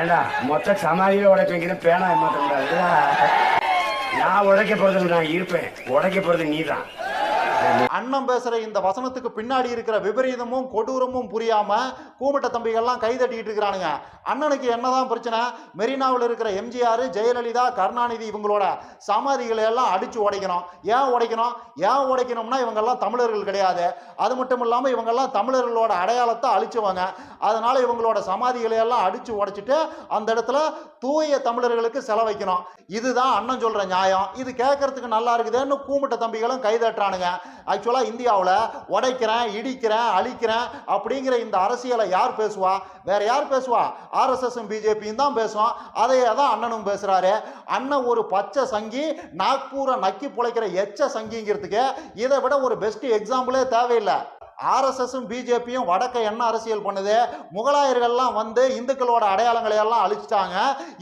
ஏண்டா மொத்த சமாதியில உடைப்பேங்கிற பேனா ஏமாத்த கூடாது நான் உடைக்க போறது நான் இருப்பேன். உடைக்க போறது நீதான். அண்ணன் பேசுற இந்த வசனத்துக்கு பின்னாடி இருக்கிற விபரீதமும் கொடூரமும் புரியாம கூமிட்ட தம்பிகள்லாம் கை தட்டிட்டு இருக்கிறானுங்க. அண்ணனுக்கு என்னதான் பிரச்சனை? மெரினாவில் இருக்கிற எம்ஜிஆர் ஜெயலலிதா கருணாநிதி இவங்களோட சமாதிகளை எல்லாம் அடிச்சு உடைக்கணும். ஏன் உடைக்கணும்? ஏன் உடைக்கணும்னா இவங்கெல்லாம் தமிழர்கள் கிடையாது. அது மட்டும் இல்லாமல் இவங்கெல்லாம் தமிழர்களோட அடையாளத்தை அழிச்சுவாங்க. அதனால இவங்களோட சமாதிகளை எல்லாம் அடிச்சு உடைச்சிட்டு அந்த இடத்துல தூய தமிழர்களுக்கு செலவைக்கணும் இதுதான் அண்ணன் சொல்ற நியாயம். இது கேட்கறதுக்கு நல்லா இருக்குதுன்னு கூமிட்ட தம்பிகளும் கைதட்டுறானுங்க ஆக்சுவலாக இந்தியாவில் உடைக்கிறேன் இடிக்கிறேன் அழிக்கிறேன் அப்படிங்கிற இந்த அரசியலை யார் பேசுவா? வேற யார் பேசுவா? ஆர்எஸ்எஸும் பிஜேபியும் தான் பேசுவோம் அதையே தான் அண்ணனும் பேசுகிறாரு அண்ணன் ஒரு பச்சை சங்கி நாக்பூரை நக்கி புழைக்கிற எச்ச சங்கிங்கிறதுக்கு இதை விட ஒரு பெஸ்ட் எக்ஸாம்பிளே தேவையில்லை. ஆர்எஸ்எஸும் பிஜேபியும் வடக்க என்ன அரசியல் பண்ணுது? முகலாயர்கள்லாம் வந்து இந்துக்களோட அடையாளங்களை எல்லாம் அழிச்சிட்டாங்க.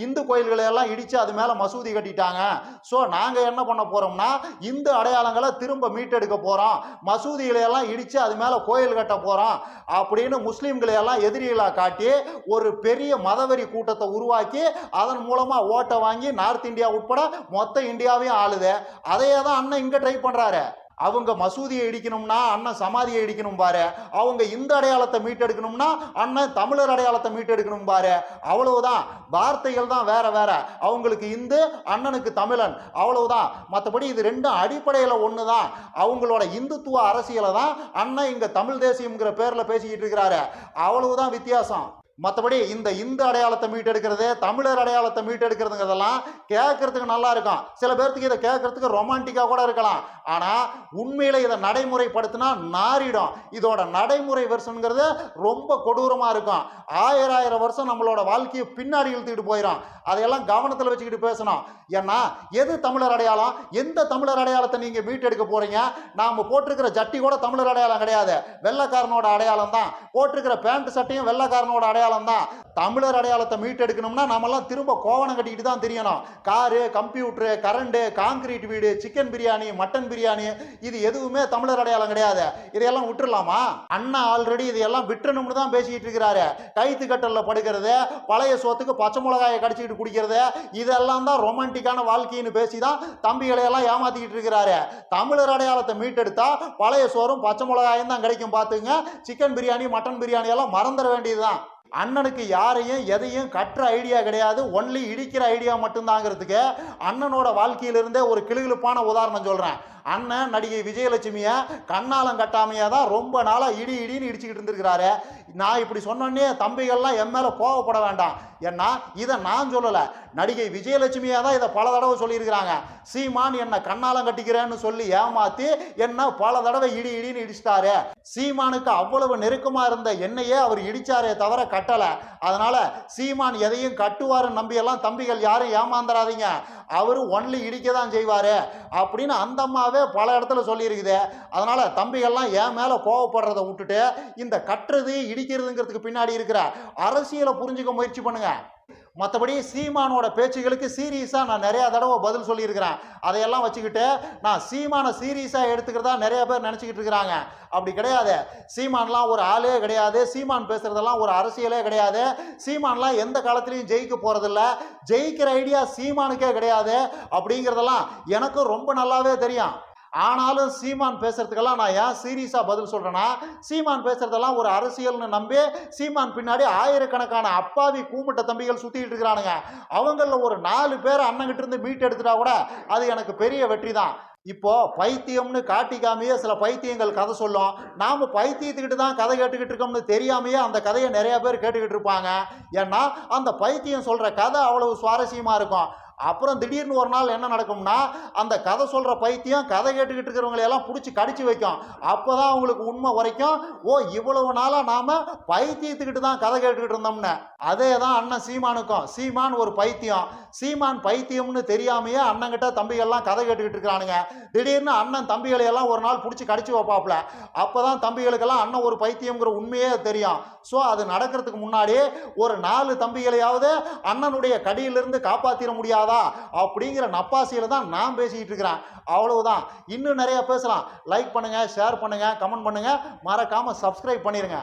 இந்து கோயில்களை எல்லாம் இடித்து அது மேலே மசூதி கட்டிட்டாங்க. ஸோ நாங்கள் என்ன பண்ண போகிறோம்னா இந்து அடையாளங்களை திரும்ப மீட்டெடுக்க போகிறோம் மசூதிகளை எல்லாம் இடித்து அது மேலே கோயில் கட்ட போகிறோம் அப்படின்னு முஸ்லீம்களை எல்லாம் எதிரிகளாக காட்டி ஒரு பெரிய மதவெறி கூட்டத்தை உருவாக்கி அதன் மூலமாக ஓட்டை வாங்கி நார்த் இந்தியா உட்பட மொத்த இந்தியாவையும் ஆளுது. அதையே தான் அண்ணன் இங்கே ட்ரை பண்ணுறாரு அவங்க மசூதியை இடிக்கணும்னா அண்ணன் சமாதியை இடிக்கணும் பாரு. அவங்க இந்த அடையாளத்தை மீட்டெடுக்கணும்னா அண்ணன் தமிழர் அடையாளத்தை மீட்டெடுக்கணும் பாரு. அவ்வளவுதான். வார்த்தைகள் தான் வேற வேற. அவங்களுக்கு இந்து அண்ணனுக்கு தமிழன். அவ்வளவுதான். மற்றபடி இது ரெண்டும் அடிப்படையில் ஒன்று தான் அவங்களோட இந்துத்துவ அரசியலை தான் அண்ணன் இங்கே தமிழ் தேசியம்ங்கிற பேரில் பேசிக்கிட்டு இருக்கிறாரு. அவ்வளவுதான் வித்தியாசம். மற்றபடி இந்த இந்து அடையாளத்தை மீட்டெடுக்கிறது தமிழர் அடையாளத்தை மீட்டெடுக்கிறதுங்கிறதெல்லாம் கேட்கறதுக்கு நல்லா இருக்கும். சில பேர்த்துக்கு இதை கேட்கறதுக்கு ரொமான்டிக்காக கூட இருக்கலாம். ஆனால் உண்மையில் இதை நடைமுறைப்படுத்தினா நாரிடும். இதோட நடைமுறை வருஷனுங்கிறது ரொம்ப கொடூரமாக இருக்கும். ஆயிரம் ஆயிரம் வருஷம் நம்மளோட வாழ்க்கையை பின்னாடி இழுத்துக்கிட்டு போயிடும். அதையெல்லாம் கவனத்தில் வச்சுக்கிட்டு பேசணும். ஏன்னா எது தமிழர் அடையாளம்? எந்த தமிழர் அடையாளத்தை நீங்கள் மீட்டெடுக்க போகிறீங்க நாம் போட்டிருக்கிற ஜட்டி கூட தமிழர் அடையாளம் கிடையாது. வெள்ளைக்காரனோட அடையாளம் தான் போட்டிருக்கிற பேண்ட் சட்டையும் வெள்ளைக்காரனோட அடையாளம் தான் தமிழர் அடையாளத்தை மீட்டெடுக்கணும்னா நாமெல்லாம் திரும்ப கோவணம் கட்டிக்கிட்டு தான் தெரியணும். காரு கம்ப்யூட்டரு கரண்டு காங்கிரீட் வீடு சிக்கன் பிரியாணி மட்டன் பிரியாணி இது எதுவுமே தமிழர் அடையாளம் கிடையாது. இதையெல்லாம் விட்டுடலாமா அண்ணா ஆல்ரெடி இதையெல்லாம் விட்டுறணும்னு தான் பேசிக்கிட்டு இருக்கிறாரு. கைத்து கட்டலில் படுக்கிறது பழைய சோத்துக்கு பச்சை மிளகாயை கடிச்சிக்கிட்டு குடிக்கிறது இதெல்லாம் தான் ரொமான்டிக்கான வாழ்க்கைன்னு பேசி தான் தம்பிகளை எல்லாம் ஏமாத்திக்கிட்டு இருக்கிறாரு. தமிழர் அடையாளத்தை மீட்டெடுத்தா பழைய சோறும் பச்சை மிளகாயும் தான் கிடைக்கும் பார்த்துங்க. சிக்கன் பிரியாணி மட்டன் பிரியாணி எல்லாம் மறந்துட வேண்டியதுதான். அண்ணனுக்கு யாரையும் எதையும் கட்டுற ஐடியா கிடையாது. ஒன்லி இடிக்கிற ஐடியா மட்டும்தாங்கிறதுக்கு அண்ணனோட வாழ்க்கையிலிருந்தே ஒரு கிளுகிழுப்பான உதாரணம் சொல்கிறேன் அண்ணன் நடிகை விஜயலட்சுமியை கண்ணாலம் கட்டாமையாக தான் ரொம்ப நாளாக இடி இடின்னு இடிச்சுக்கிட்டு இருந்திருக்கிறாரு. நான் இப்படி சொன்னோன்னே தம்பிகள்லாம் என் மேலே கோவப்பட வேண்டாம். ஏன்னா இதை நான் சொல்லலை. நடிகை விஜயலட்சுமியாக தான் இதை பல தடவை சொல்லியிருக்கிறாங்க. சீமான் என்னை கண்ணாலம் கட்டிக்கிறேன்னு சொல்லி ஏமாற்றி என்ன பல தடவை இடி இடின்னு இடிச்சிட்டாரு. சீமானுக்கு அவ்வளவு நெருக்கமாக இருந்த என்னையே அவர் இடிச்சாரே தவிர கட்டலை. அதனால் சீமான் எதையும் கட்டுவாருன்னு நம்பியெல்லாம் தம்பிகள் யாரும் ஏமாந்துடாதீங்க அவர் ஒன்லி இடிக்க தான் செய்வார். அப்படின்னு அந்த அம்மாவே பல இடத்துல சொல்லியிருக்குது. அதனால் தம்பிகள்லாம் என் மேலே கோவப்படுறதை விட்டுட்டு இந்த கட்டுறது இடிக்கிறதுங்கிறதுக்கு பின்னாடி இருக்கிற அரசியலை புரிஞ்சுக்க முயற்சி பண்ணுங்க. மற்றபடி சீமானோட பேச்சுகளுக்கு சீரியஸாக நான் நிறையா தடவை பதில் சொல்லியிருக்கிறேன். அதையெல்லாம் வச்சுக்கிட்டு நான் சீமானை சீரியஸாக எடுத்துக்கிறதா நிறைய பேர் நினச்சிக்கிட்டு இருக்கிறாங்க. அப்படி கிடையாது. சீமான்லாம் ஒரு ஆளே கிடையாது. சீமான் பேசுகிறதெல்லாம் ஒரு அரசியலே கிடையாது. சீமான்லாம் எந்த காலத்துலையும் ஜெயிக்க போகிறதில்ல ஜெயிக்கிற ஐடியா சீமானுக்கே கிடையாது. அப்படிங்கிறதெல்லாம் எனக்கும் ரொம்ப நல்லாவே தெரியும். ஆனாலும் சீமான் பேசுறதுக்கெல்லாம் நான் ஏன் சீரியஸாக பதில் சொல்கிறேன்னா சீமான் பேசுறதெல்லாம் ஒரு அரசியல்னு நம்பி சீமான் பின்னாடி ஆயிரக்கணக்கான அப்பாவி கூமுட்ட தம்பிகள் சுற்றிக்கிட்டு இருக்கிறானுங்க. அவங்களில் ஒரு நாலு பேர் அண்ணங்கிட்ட இருந்து மீட் எடுத்துட்டா கூட அது எனக்கு பெரிய வெற்றி தான். இப்போ பைத்தியம்னு காட்டிக்காமையே சில பைத்தியங்கள் கதை சொல்லும். நாம் பைத்தியத்துக்கிட்டு தான் கதை கேட்டுக்கிட்டு இருக்கோம்னு தெரியாமையே அந்த கதையை நிறைய பேர் கேட்டுக்கிட்டு இருப்பாங்க. ஏன்னா அந்த பைத்தியம் சொல்கிற கதை அவ்வளவு சுவாரஸ்யமாக இருக்கும். அப்புறம் திடீர்னு ஒரு நாள் என்ன நடக்கும்னா அந்த கதை சொல்கிற பைத்தியம் கதை கேட்டுக்கிட்டு இருக்கிறவங்களை எல்லாம் பிடிச்சி கடிச்சு வைக்கும். அப்போ தான் அவங்களுக்கு உண்மை உரைக்கும். ஓ இவ்வளவு நாளாக நாம் பைத்தியத்துக்கிட்டு தான் கதை கேட்டுக்கிட்டு இருந்தோம்னு. அதே தான் அண்ணன் சீமானுக்கும். சீமான் ஒரு பைத்தியம். சீமான் பைத்தியம்னு தெரியாமையே அண்ணங்கிட்ட தம்பிகள்லாம் கதை கேட்டுக்கிட்டு இருக்கிறானுங்க. திடீர்னு அண்ணன் தம்பிகளை எல்லாம் ஒரு நாள் பிடிச்சி கடிச்சு வைப்பாப்புல. அப்போ தான் தம்பிகளுக்கெல்லாம் அண்ணன் ஒரு பைத்தியம்ங்கிற உண்மையே தெரியும். ஸோ அது நடக்கிறதுக்கு முன்னாடி ஒரு நாலு தம்பிகளையாவது அண்ணனுடைய கடியிலிருந்து காப்பாற்றிட முடியாத அப்படிங்கிற நப்பாசியில் தான் நான் பேசிக்கிட்டு இருக்கிறேன். அவ்வளவுதான். இன்னும் நிறைய பேசலாம். லைக் பண்ணுங்கள் ஷேர் பண்ணுங்கள் கமெண்ட் பண்ணுங்கள் மறக்காமல் சப்ஸ்கிரைப் பண்ணிடுங்க